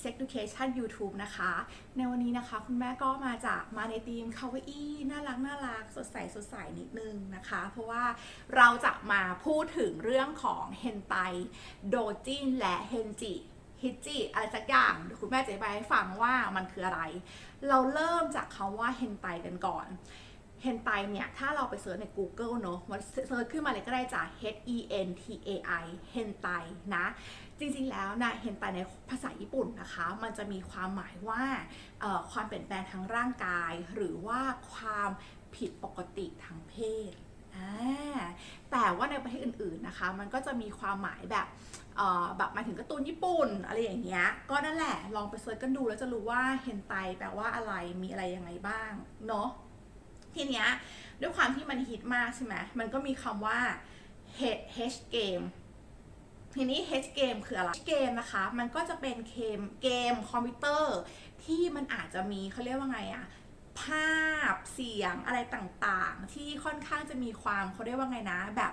Sex Education YouTube นะคะ ในวันนี้นะคะ คุณแม่ก็มาจากมาในทีมคาวอี้น่ารักน่ารักสดใสสดใสนิดนึงนะคะ เพราะว่าเราจะมาพูดถึงเรื่องของเฮนไตโดจินและเฮนจิฮิจิอะไรสักอย่างคุณแม่จะอธิบายให้ฟังว่ามันคืออะไร เราเริ่มจากคำว่าเฮนไตกันก่อน เฮนไตเนี่ย ถ้าเราไปเสิร์ชใน Google เนอะมันเสิร์ชขึ้นมาเลยก็ได้จาก H E N T A I เฮนไตนะ จริงๆแล้วนะเฮนไตในภาษาญี่ปุ่นนะคะ มันจะมีความหมายว่าความเปลี่ยนแปลงทางร่างกาย หรือว่าความผิดปกติทางเพศ แต่ว่าในประเทศอื่นๆนะคะ มันก็จะมีความหมายแบบแบบมาถึงการ์ตูนญี่ปุ่นอะไรอย่างเงี้ย ก็นั่นแหละลองไปเซิร์ชกันดูแล้วจะรู้ว่าเฮนไตแปลว่าอะไรมีอะไรยังไงบ้างเนาะ ทีเนี้ยด้วยความที่มันฮิตมากใช่ไหมมันก็มีคำว่า H game ทีนี้ H game คืออะไร H game นะคะ มันก็จะเป็นเกมเกมคอมพิวเตอร์ ที่มันอาจจะมีเขาเรียกว่าไงอะภาพเสียงอะไรต่างๆ ที่ค่อนข้างจะมีความเขาเรียกว่าไงนะ แบบ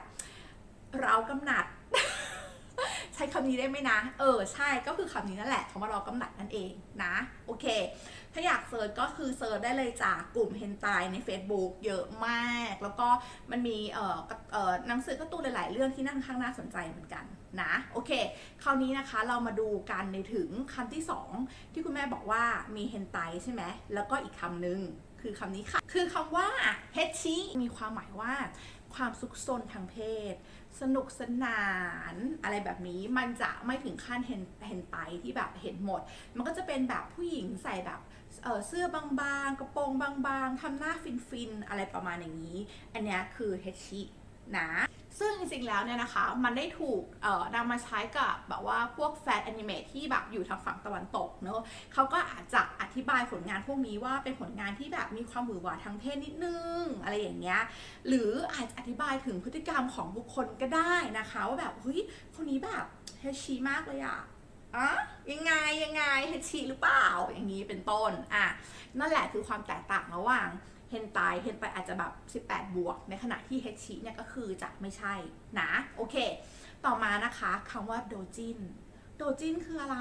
เรากำหนัด ใช้คำนี้ได้ไหมนะ เออใช่ก็คือคำนี้นั่นแหละคำว่ารากำหนัดนั่นเองนะ โอเค ถ้าอยากเซิร์ชก็คือเซิร์ชได้เลยจากกลุ่มเฮนไตใน Facebook เยอะมาก แล้วก็มันมีเอ่อเอ่อหนังสือการ์ตูนหลาย ๆ เรื่องที่นั่งข้างน่าสนใจเหมือนกันนะโอเค คราวนี้นะคะเรามาดูกันในถึงคำที่ 2 ที่คุณแม่บอกว่ามีเฮนไตใช่ไหมแล้วก็อีกคำหนึ่งคือคำนี้ค่ะ คือคำว่าเฮชิมีความหมายว่า ความสุขสนทางเพศ สนุกสนานอะไรแบบนี้มันจะไม่ถึงขั้นเห็นเห็นไปที่แบบเห็นหมด มันก็จะเป็นแบบผู้หญิงใส่แบบเเสื้อบางๆ กระโปรงบางๆทำหน้าฟินๆ อะไรประมาณอย่างนี้ อันนี้คือเฮชินะ ซึ่งจริงๆแล้วเนี่ยนะคะ มันได้ถูกเอ่อนำมาใช้กับแบบว่าพวกแฟนแอนิเมตที่แบบอยู่ทางฝั่งตะวันตกเนอะเขาก็อาจจะอธิบายผลงานพวกนี้ว่าเป็นผลงานที่แบบมีความหวือหวาทางเพศนิดนึง อะไรอย่างเงี้ย หรืออาจจะอธิบายถึงพฤติกรรมของบุคคลก็ได้นะคะ ว่าแบบเฮ้ยคนนี้แบบเฮชีมากเลยอะ อะยังไงยังไงเฮชีหรือเปล่าอย่างนี้เป็นต้นอะนั่นแหละคือความแตกต่างระหว่างเฮนไตเฮนไตอาจจะแบบ 18 บวก ในขณะที่เฮชีเนี่ยก็คือจะไม่ใช่นะโอเค ต่อมานะคะคำว่าโดจินโดจินคืออะไร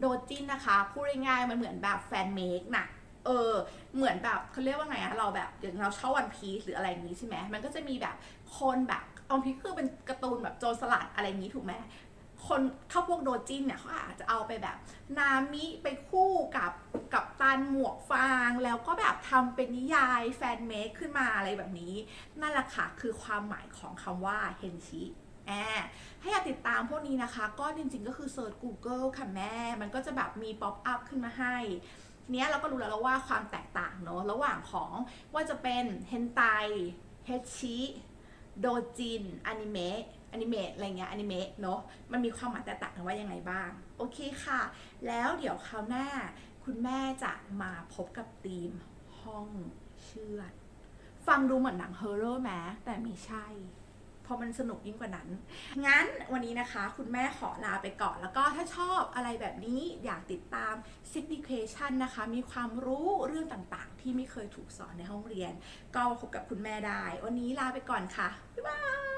โดจินนะคะพูดง่ายๆมันเหมือนแบบแฟนเมคน่ะเออเหมือนแบบเขาเรียกว่าไงอะเราแบบอย่างเราชอบวันพีซหรืออะไรอย่างนี้ใช่ไหมมันก็จะมีแบบคนแบบวันพีซคือเป็นการ์ตูนแบบโจรสลัดอะไรอย่างนี้ถูกไหม คนเข้าพวกโดจินเนี่ยเขาอาจจะเอาไปแบบ นามิไปคู่กับกับตันหมวกฟาง แล้วก็แบบทำเป็นนิยายแฟนเมคขึ้นมาอะไรแบบนี้ นั่นแหละค่ะคือความหมายของคำว่าเฮนชิแอบถ้อยากติดตามพวกนี้นะคะ ก็จริงๆก็คือเซิร์ช Google ค่ะแม่ มันก็จะแบบมีป๊อปอัพขึ้นมาให้เนี้ยเราก็รู้แล้วว่าความแตกต่างเนอะระหว่างของว่าจะเป็นเฮนไตเฮชิโดจินอนิเมะ อนิเมะอะไรเงี้ยอนิเมะเนอะมันมีความหมายแตกต่างกันว่ายังไงบ้าง โอเคค่ะ แล้วเดี๋ยวคราวหน้า คุณแม่จะมาพบกับธีมห้องเชือดฟังดูเหมือนหนังฮอร์เรอร์แม้แต่ไม่ใช่พราะมันสนุกยิ่งกว่านั้น งั้นวันนี้นะคะ คุณแม่ขอลาไปก่อน แล้วก็ถ้าชอบอะไรแบบนี้อยากติดตาม s i g n i c a t i o n นะคะ มีความรู้เรื่องต่างๆ ที่ไม่เคยถูกสอนในห้องเรียน ก็พบกับคุณแม่ได้ วันนี้ลาไปก่อนค่ะ บ๊ายบาย